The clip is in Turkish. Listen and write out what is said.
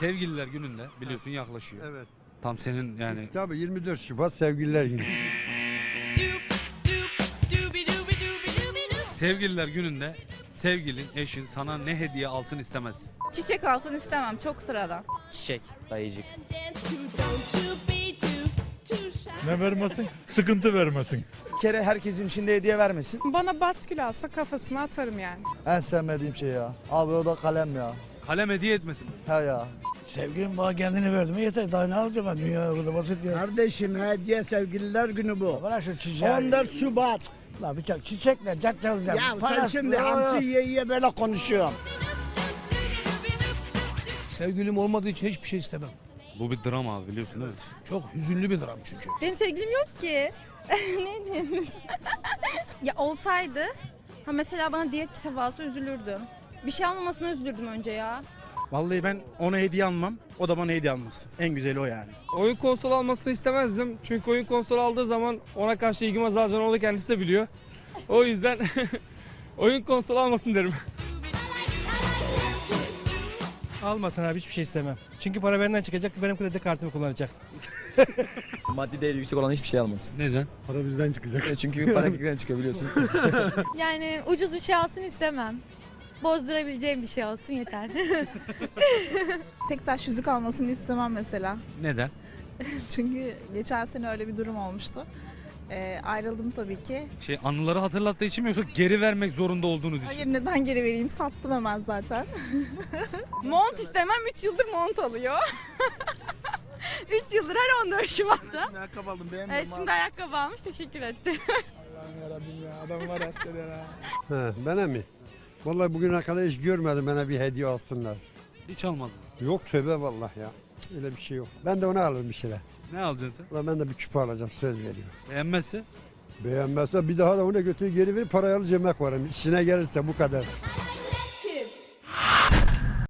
Sevgililer gününde biliyorsun yaklaşıyor. Evet. Tam senin yani Tabii 24 Şubat sevgililer günü. sevgililer gününde sevgilin, eşin sana ne hediye alsın istemezsin. Çiçek alsın istemem çok sıradan. Çiçek, dayıcık. Ne vermesin? Sıkıntı vermesin. Bir kere herkesin içinde hediye vermesin. Bana baskül alsa kafasına atarım yani. En sevmediğim şey ya. Abi o da kalem ya. Kalem hediye etmesin. He ya. Sevgilim bana kendini verdi mi yeter. Daha ne alacağım ben dünya burada basit ya. Kardeşim hediye sevgililer günü bu. Bana şu çiçeği. 14 Şubat. La bir çak çiçekle cat çalacağım. Ya sen Parası- şimdi Ya, hamsi yiye yiye böyle konuşuyorsun. Sevgilim olmadığı için hiçbir şey istemem. Bu bir drama abi biliyorsun değil mi? Çok hüzünlü bir dram çünkü. Benim sevgilim yok ki. ne diyeyim? ya olsaydı ha mesela bana diyet kitabı alsa üzülürdüm. Bir şey almamasına üzülürdüm önce ya. Vallahi ben ona hediye almam. O da bana hediye almaz. En güzeli o yani. Oyun konsolu almasını istemezdim. Çünkü oyun konsolu aldığı zaman ona karşı ilgim azalacağını o da kendisi de biliyor. O yüzden oyun konsolu almasın derim. Almasın abi hiçbir şey istemem. Çünkü para benden çıkacak benim kredi kartımı kullanacak. Maddi değeri yüksek olan hiçbir şey almasın. Neden? Para bizden çıkacak. Çünkü para kekren çıkabiliyorsun. Yani ucuz bir şey alsın istemem. Bozdurabileceğim bir şey olsun yeter. Tek taş yüzük almasını istemem mesela. Neden? Çünkü geçen sene öyle bir durum olmuştu. Ee, ayrıldım tabii ki. Şey anıları hatırlattığı için mi yoksa geri vermek zorunda olduğunuz için? Hayır neden geri vereyim sattım hemen zaten. mont istemem 3 yıldır mont alıyor. 3 yıldır her 14 Şubat'ta. Ayakkabı aldım Evet, şimdi ayakkabı almış teşekkür etti. yarabbim ya adam var hasta ya. He, bana mi? Vallahi bugüne kadar hiç görmedim bana bir hediye alsınlar. Hiç almadın. Yok tövbe vallahi ya. Öyle bir şey yok. Ben de ona alırım bir şeyler. Ne alacaksın? Ulan ben de bir küpe alacağım söz veriyorum. Beğenmezse? Beğenmezse bir daha da ona götür geri ver parayı alacağım yemek varım. İşine gelirse bu kadar.